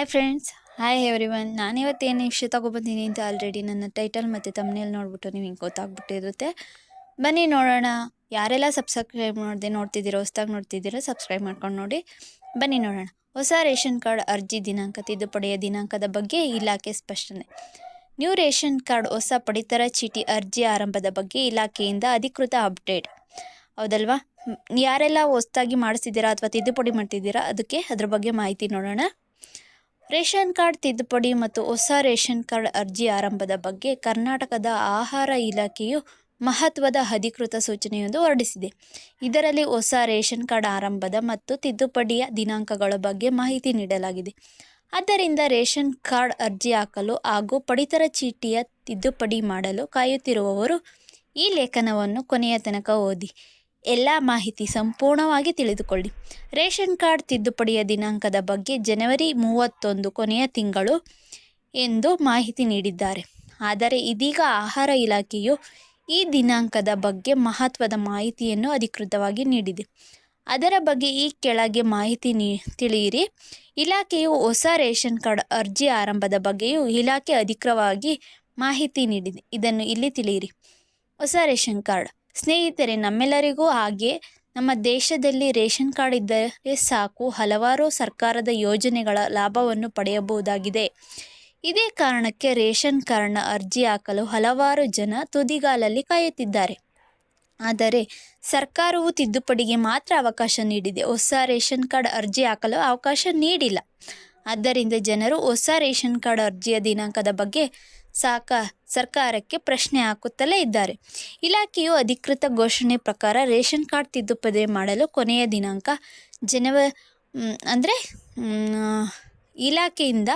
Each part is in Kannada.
Hi friends hi everyone ಏನು ವಿಷಯ ತೊಗೊಬಂದಿನಿ ಅಂತ ಆಲ್ರೆಡಿ ನನ್ನ ಟೈಟಲ್ ಮತ್ತು ತಮ್ಮನೇಲಿ ನೋಡ್ಬಿಟ್ಟು ನಿಮಗೆ ಗೊತ್ತಾಗ್ಬಿಟ್ಟಿರುತ್ತೆ ಬನ್ನಿ ನೋಡೋಣ. ಯಾರೆಲ್ಲ ಸಬ್ಸ್ಕ್ರೈಬ್ ಮಾಡಿದೆ ನೋಡ್ತಿದ್ದೀರೋ, ಹೊಸ್ದಾಗಿ ನೋಡ್ತಿದ್ದೀರೋ ಸಬ್ಸ್ಕ್ರೈಬ್ ಮಾಡ್ಕೊಂಡು ನೋಡಿ. ಬನ್ನಿ ನೋಡೋಣ. ಹೊಸ ರೇಷನ್ ಕಾರ್ಡ್ ಅರ್ಜಿ ದಿನಾಂಕ, ತಿದ್ದುಪಡಿಯ ದಿನಾಂಕದ ಬಗ್ಗೆ ಇಲಾಖೆ ಸ್ಪಷ್ಟನೆ. ನ್ಯೂ ರೇಷನ್ ಕಾರ್ಡ್ ಹೊಸ ಪಡಿತರ ಚೀಟಿ ಅರ್ಜಿ ಆರಂಭದ ಬಗ್ಗೆ ಇಲಾಖೆಯಿಂದ ಅಧಿಕೃತ ಅಪ್ಡೇಟ್ ಹೌದಲ್ವಾ? ಯಾರೆಲ್ಲ ಹೊಸ್ದಾಗಿ ಮಾಡಿಸಿದ್ದೀರಾ ಅಥವಾ ತಿದ್ದುಪಡಿ ಮಾಡ್ತಿದ್ದೀರಾ, ಅದಕ್ಕೆ ಅದ್ರ ಬಗ್ಗೆ ಮಾಹಿತಿ ನೋಡೋಣ. ರೇಷನ್ ಕಾರ್ಡ್ ತಿದ್ದುಪಡಿ ಮತ್ತು ಹೊಸ ರೇಷನ್ ಕಾರ್ಡ್ ಅರ್ಜಿ ಆರಂಭದ ಬಗ್ಗೆ ಕರ್ನಾಟಕದ ಆಹಾರ ಇಲಾಖೆಯು ಮಹತ್ವದ ಅಧಿಕೃತ ಸೂಚನೆಯೊಂದು ಹೊರಡಿಸಿದೆ. ಇದರಲ್ಲಿ ಹೊಸ ರೇಷನ್ ಕಾರ್ಡ್ ಆರಂಭದ ಮತ್ತು ತಿದ್ದುಪಡಿಯ ದಿನಾಂಕಗಳ ಬಗ್ಗೆ ಮಾಹಿತಿ ನೀಡಲಾಗಿದೆ. ಆದ್ದರಿಂದ ರೇಷನ್ ಕಾರ್ಡ್ ಅರ್ಜಿ ಹಾಕಲು ಹಾಗೂ ಪಡಿತರ ಚೀಟಿಯ ತಿದ್ದುಪಡಿ ಮಾಡಲು ಕಾಯುತ್ತಿರುವವರು ಈ ಲೇಖನವನ್ನು ಕೊನೆಯ ತನಕ ಓದಿ. ಎಲ್ಲ ಮಾಹಿತಿ ಸಂಪೂರ್ಣವಾಗಿ ತಿಳಿದುಕೊಳ್ಳಿ. ರೇಷನ್ ಕಾರ್ಡ್ ತಿದ್ದುಪಡಿಯ ದಿನಾಂಕದ ಬಗ್ಗೆ ಜನವರಿ ಮೂವತ್ತೊಂದು ಕೊನೆಯ ತಿಂಗಳು ಎಂದು ಮಾಹಿತಿ ನೀಡಿದ್ದಾರೆ. ಆದರೆ ಇದೀಗ ಆಹಾರ ಇಲಾಖೆಯು ಈ ದಿನಾಂಕದ ಬಗ್ಗೆ ಮಹತ್ವದ ಮಾಹಿತಿಯನ್ನು ಅಧಿಕೃತವಾಗಿ ನೀಡಿದೆ. ಅದರ ಬಗ್ಗೆ ಈ ಕೆಳಗೆ ಮಾಹಿತಿ ನೀ, ತಿಳಿಯಿರಿ. ಇಲಾಖೆಯು ಹೊಸ ರೇಷನ್ ಕಾರ್ಡ್ ಅರ್ಜಿ ಆರಂಭದ ಬಗ್ಗೆಯೂ ಇಲಾಖೆ ಅಧಿಕೃತವಾಗಿ ಮಾಹಿತಿ ನೀಡಿದೆ. ಇದನ್ನು ಇಲ್ಲಿ ತಿಳಿಯಿರಿ. ಹೊಸ ರೇಷನ್ ಕಾರ್ಡ್. ಸ್ನೇಹಿತರೆ, ನಮ್ಮೆಲ್ಲರಿಗೂ ಹಾಗೆ ನಮ್ಮ ದೇಶದಲ್ಲಿ ರೇಷನ್ ಕಾರ್ಡ್ ಇದ್ದರೆ ಸಾಕು. ಹಲವಾರು ಸರ್ಕಾರದ ಯೋಜನೆಗಳ ಲಾಭವನ್ನು ಪಡೆಯಬಹುದಾಗಿದೆ. ಇದೇ ಕಾರಣಕ್ಕೆ ರೇಷನ್ ಕಾರ್ಡ್ನ ಅರ್ಜಿ ಹಾಕಲು ಹಲವಾರು ಜನ ತುದಿಗಾಲಲ್ಲಿ ಕಾಯುತ್ತಿದ್ದಾರೆ. ಆದರೆ ಸರ್ಕಾರವು ತಿದ್ದುಪಡಿಗೆ ಮಾತ್ರ ಅವಕಾಶ ನೀಡಿದೆ. ಹೊಸ ರೇಷನ್ ಕಾರ್ಡ್ ಅರ್ಜಿ ಹಾಕಲು ಅವಕಾಶ ನೀಡಿಲ್ಲ. ಆದ್ದರಿಂದ ಜನರು ಹೊಸ ರೇಷನ್ ಕಾರ್ಡ್ ಅರ್ಜಿಯ ದಿನಾಂಕದ ಬಗ್ಗೆ ಸಾಕ ಸರ್ಕಾರಕ್ಕೆ ಪ್ರಶ್ನೆ ಹಾಕುತ್ತಲೇ ಇದ್ದಾರೆ. ಇಲಾಖೆಯು ಅಧಿಕೃತ ಘೋಷಣೆ ಪ್ರಕಾರ ರೇಷನ್ ಕಾರ್ಡ್ ತಿದ್ದುಪಡಿ ಮಾಡಲು ಕೊನೆಯ ದಿನಾಂಕ ಜನವ ಅಂದರೆ ಇಲಾಖೆಯಿಂದ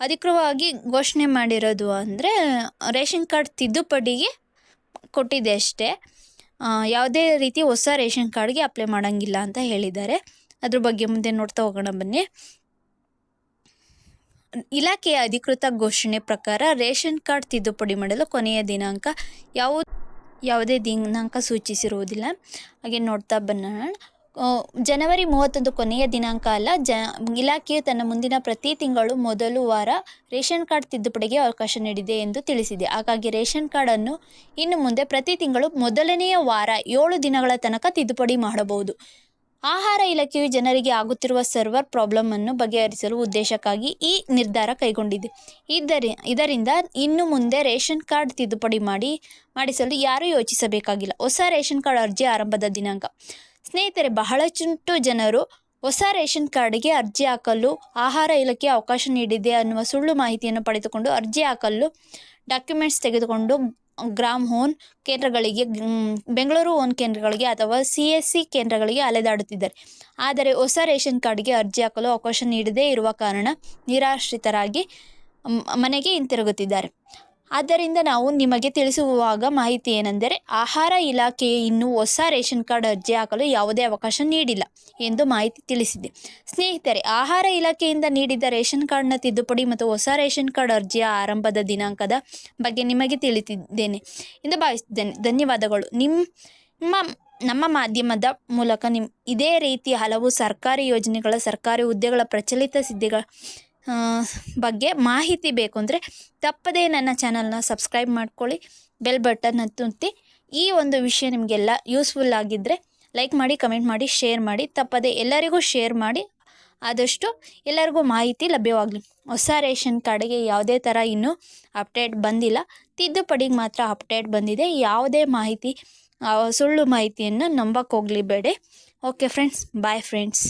ಅಧಿಕೃತವಾಗಿ ಘೋಷಣೆ ಮಾಡಿರೋದು ಅಂದರೆ ರೇಷನ್ ಕಾರ್ಡ್ ತಿದ್ದುಪಡಿಗೆ ಕೊಟ್ಟಿದೆ ಅಷ್ಟೇ. ಯಾವುದೇ ರೀತಿ ಹೊಸ ರೇಷನ್ ಕಾರ್ಡ್ಗೆ ಅಪ್ಲೈ ಮಾಡೋಂಗಿಲ್ಲ ಅಂತ ಹೇಳಿದ್ದಾರೆ. ಅದ್ರ ಬಗ್ಗೆ ಮುಂದೆ ನೋಡ್ತಾ ಹೋಗೋಣ ಬನ್ನಿ. ಇಲಾಖೆಯ ಅಧಿಕೃತ ಘೋಷಣೆ ಪ್ರಕಾರ ರೇಷನ್ ಕಾರ್ಡ್ ತಿದ್ದುಪಡಿ ಮಾಡಲು ಕೊನೆಯ ದಿನಾಂಕ ಯಾವ ಯಾವುದೇ ದಿನಾಂಕ ಸೂಚಿಸಿರುವುದಿಲ್ಲ. ಹಾಗೆ ನೋಡ್ತಾ ಬನ್ನೋಣ ಜನವರಿ ಮೂವತ್ತೊಂದು ಕೊನೆಯ ದಿನಾಂಕ ಅಲ್ಲ. ಜ, ಇಲಾಖೆಯು ತನ್ನ ಮುಂದಿನ ಪ್ರತಿ ತಿಂಗಳು ಮೊದಲು ವಾರ ರೇಷನ್ ಕಾರ್ಡ್ ತಿದ್ದುಪಡಿಗೆ ಅವಕಾಶ ನೀಡಿದೆ ಎಂದು ತಿಳಿಸಿದೆ. ಹಾಗಾಗಿ ರೇಷನ್ ಕಾರ್ಡನ್ನು ಇನ್ನು ಮುಂದೆ ಪ್ರತಿ ತಿಂಗಳು ಮೊದಲನೆಯ ವಾರ ಏಳು ದಿನಗಳ ತನಕ ತಿದ್ದುಪಡಿ ಮಾಡಬಹುದು. ಆಹಾರ ಇಲಾಖೆಯು ಜನರಿಗೆ ಆಗುತ್ತಿರುವ ಸರ್ವರ್ ಪ್ರಾಬ್ಲಮ್ ಅನ್ನು ಬಗೆಹರಿಸಲು ಉದ್ದೇಶಕ್ಕಾಗಿ ಈ ನಿರ್ಧಾರ ಕೈಗೊಂಡಿದೆ. ಇದರಿ, ಇದರಿಂದ ಇನ್ನು ಮುಂದೆ ರೇಷನ್ ಕಾರ್ಡ್ ತಿದ್ದುಪಡಿ ಮಾಡಿ, ಮಾಡಿಸಲು ಯಾರೂ ಯೋಚಿಸಬೇಕಾಗಿಲ್ಲ. ಹೊಸ ರೇಷನ್ ಕಾರ್ಡ್ ಅರ್ಜಿ ಆರಂಭದ ದಿನಾಂಕ. ಸ್ನೇಹಿತರೆ ಬಹಳಷ್ಟು ಜನರು ಹೊಸ ರೇಷನ್ ಕಾರ್ಡ್ಗೆ ಅರ್ಜಿ ಹಾಕಲು, ಆಹಾರ ಇಲಾಖೆ ಅವಕಾಶ ನೀಡಿದೆ ಅನ್ನುವ ಸುಳ್ಳು ಮಾಹಿತಿಯನ್ನು ಪಡೆದುಕೊಂಡು ಅರ್ಜಿ ಹಾಕಲು ಡಾಕ್ಯುಮೆಂಟ್ಸ್ ತೆಗೆದುಕೊಂಡು ಗ್ರಾಮ್ ಹೋನ್ ಕೇಂದ್ರಗಳಿಗೆ ಬೆಂಗಳೂರು ಓನ್ ಕೇಂದ್ರಗಳಿಗೆ ಅಥವಾ ಸಿ ಎಸ್ ಸಿ ಕೇಂದ್ರಗಳಿಗೆ ಅಲೆದಾಡುತ್ತಿದ್ದಾರೆ. ಆದರೆ ಹೊಸ ರೇಷನ್ ಕಾರ್ಡ್ಗೆ ಅರ್ಜಿ ಹಾಕಲು ಅವಕಾಶ ನೀಡದೇ ಇರುವ ಕಾರಣ ನಿರಾಶ್ರಿತರಾಗಿ ಮನೆಗೆ ಹಿಂತಿರುಗುತ್ತಿದ್ದಾರೆ. ಆದ್ದರಿಂದ ನಾವು ನಿಮಗೆ ತಿಳಿಸುವಾಗ ಮಾಹಿತಿ ಏನೆಂದರೆ ಆಹಾರ ಇಲಾಖೆ ಇನ್ನೂ ಹೊಸ ರೇಷನ್ ಕಾರ್ಡ್ ಅರ್ಜಿ ಹಾಕಲು ಯಾವುದೇ ಅವಕಾಶ ನೀಡಿಲ್ಲ ಎಂದು ಮಾಹಿತಿ ತಿಳಿಸಿದೆ. ಸ್ನೇಹಿತರೆ, ಆಹಾರ ಇಲಾಖೆಯಿಂದ ನೀಡಿದ ರೇಷನ್ ಕಾರ್ಡ್ನ ತಿದ್ದುಪಡಿ ಮತ್ತು ಹೊಸ ರೇಷನ್ ಕಾರ್ಡ್ ಅರ್ಜಿಯ ಆರಂಭದ ದಿನಾಂಕದ ಬಗ್ಗೆ ನಿಮಗೆ ತಿಳಿಸಿದ್ದೇನೆ ಎಂದು ಭಾವಿಸಿದ್ದೇನೆ. ಧನ್ಯವಾದಗಳು. ನಿಮ್ಮ, ನಮ್ಮ ಮಾಧ್ಯಮದ ಮೂಲಕ ನಿಮ್, ಇದೇ ರೀತಿ ಹಲವು ಸರ್ಕಾರಿ ಯೋಜನೆಗಳ, ಸರ್ಕಾರಿ ಹುದ್ದೆಗಳ ಪ್ರಚಲಿತ ಸಿದ್ಧಿಗಳ ಬಗ್ಗೆ ಮಾಹಿತಿ ಬೇಕು ಅಂದರೆ ತಪ್ಪದೇ ನನ್ನ ಚಾನಲ್ನ ಸಬ್ಸ್ಕ್ರೈಬ್ ಮಾಡ್ಕೊಳ್ಳಿ, ಬೆಲ್ ಬಟನ್ ಒತ್ತಿ ಈ ಒಂದು ವಿಷಯ ನಿಮಗೆಲ್ಲ ಯೂಸ್ಫುಲ್ ಆಗಿದ್ದರೆ ಲೈಕ್ ಮಾಡಿ, ಕಮೆಂಟ್ ಮಾಡಿ, ಶೇರ್ ಮಾಡಿ. ತಪ್ಪದೇ ಎಲ್ಲರಿಗೂ ಶೇರ್ ಮಾಡಿ. ಆದಷ್ಟು ಎಲ್ಲರಿಗೂ ಮಾಹಿತಿ ಲಭ್ಯವಾಗಲಿ. ಹೊಸ ರೇಷನ್ ಕಾರ್ಡಿಗೆ ಯಾವುದೇ ಥರ ಇನ್ನೂ ಅಪ್ಡೇಟ್ ಬಂದಿಲ್ಲ. ತಿದ್ದುಪಡಿಗೆ ಮಾತ್ರ ಅಪ್ಡೇಟ್ ಬಂದಿದೆ. ಯಾವುದೇ ಮಾಹಿತಿ ಸುಳ್ಳು ಮಾಹಿತಿಯನ್ನು ನಂಬಕ್ಕೆ ಹೋಗಲಿ ಬೇಡಿ. Okay friends, bye friends.